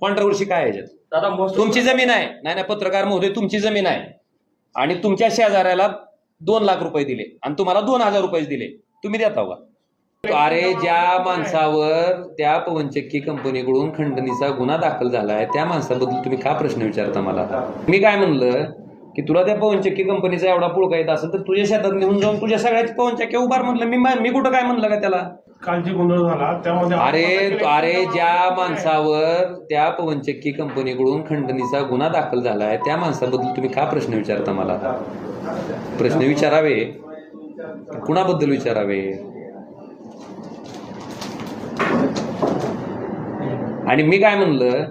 Controversy काय आहे याच्यात? दादा तुमची जमीन आहे. नाही नाही पत्रकार महोदय तुमची जमीन आहे. आणि तुमच्या शेजाऱ्याला दोन लाख रुपये दिले आणि तुम्हाला दोन हजार रुपये दिले. तुम्ही देता का? अरे ज्या माणसावर त्या पवनचक्की कंपनीकडून खंडणीचा गुन्हा दाखल झालाय त्या माणसाबद्दल तुम्ही का प्रश्न विचारता मला? मी काय म्हणलं की तुला त्या पवनचक्की कंपनीचा एवढा पुळका येत असेल तर तुझ्या शेतात नेऊन जाऊन तुझ्या सगळ्याच पवनचक्की उभार म्हणलं मी मी कुठं काय म्हणलं का त्याला? कालची गोंधळ झाला त्यामध्ये अरे अरे ज्या माणसावर त्या पवनचक्की कंपनीकडून खंडणीचा गुन्हा दाखल झालाय त्या माणसाबद्दल तुम्ही का प्रश्न विचारता मला? प्रश्न विचारावे? कुणाबद्दल विचारावे? आणि मी काय म्हणलं?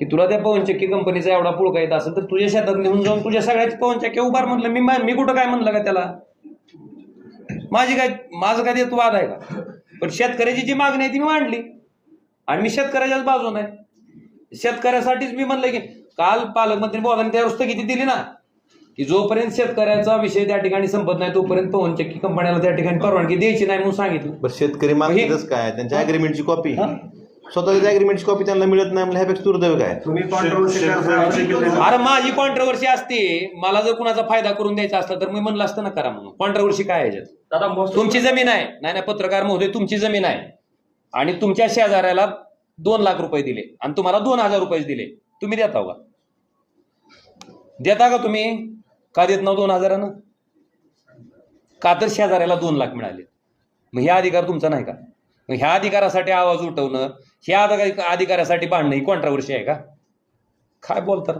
की तुला त्या पवनचक्की कंपनीचा एवढा पुळका येत असेल तर तुझ्या शेतात नेऊन जाऊन तुझ्या सगळ्याच पवनचक्की उभार म्हणलं मी मी कुठं काय म्हणलं का त्याला? माझी काय माझं काय त्यात वाद आहे का? पण शेतकऱ्याची जी मागणी आहे ती मी मांडली. आणि मी शेतकऱ्याच्याच बाजून आहे. शेतकऱ्यासाठीच मी म्हणलं की काल पालकमंत्री बोलाने त्या रस्ते किती दिली ना? की जोपर्यंत शेतकऱ्याचा विषय त्या ठिकाणी संपत नाही तोपर्यंत पवनचक्की कंपन्याला त्या ठिकाणी परवानगी द्यायची नाही म्हणून सांगितलं. शेतकरी मागतातच काय त्यांच्या अग्रीमेंटची कॉपी स्वतःच्या अग्रीमेंटची कॉपी त्यांना मिळत नाही म्हणजे ह्यापेक्षा दुर्दैव काय? तुम्ही कॉन्ट्रोवर्सी करता अरे माझी कॉन्ट्रवर्सी असते. मला जर कुणाचा फायदा करून द्यायचा असला तर मी म्हणलं असतं ना करा म्हणून. कॉन्ट्रवर्सी काय आहे याच्यात? दादा महसूल तुमची जमीन आहे. नाही नाही पत्रकार महोदय तुमची जमीन आहे. आणि तुमच्या शेजाऱ्याला दोन लाख रुपये दिले. आणि तुम्हाला दोन हजार रुपये दिले. तुम्ही देता का? देता का तुम्ही? का देत ना दोन हजारानं? का तर शेजाऱ्याला दोन लाख मिळाले? मग ह्या अधिकार तुमचा नाही का? मग ह्या अधिकारासाठी आवाज उठवणं ह्या अधिकार- अधिकारासाठी भांडणं ही कॉन्ट्रावर्सी आहे का? काय बोलतात?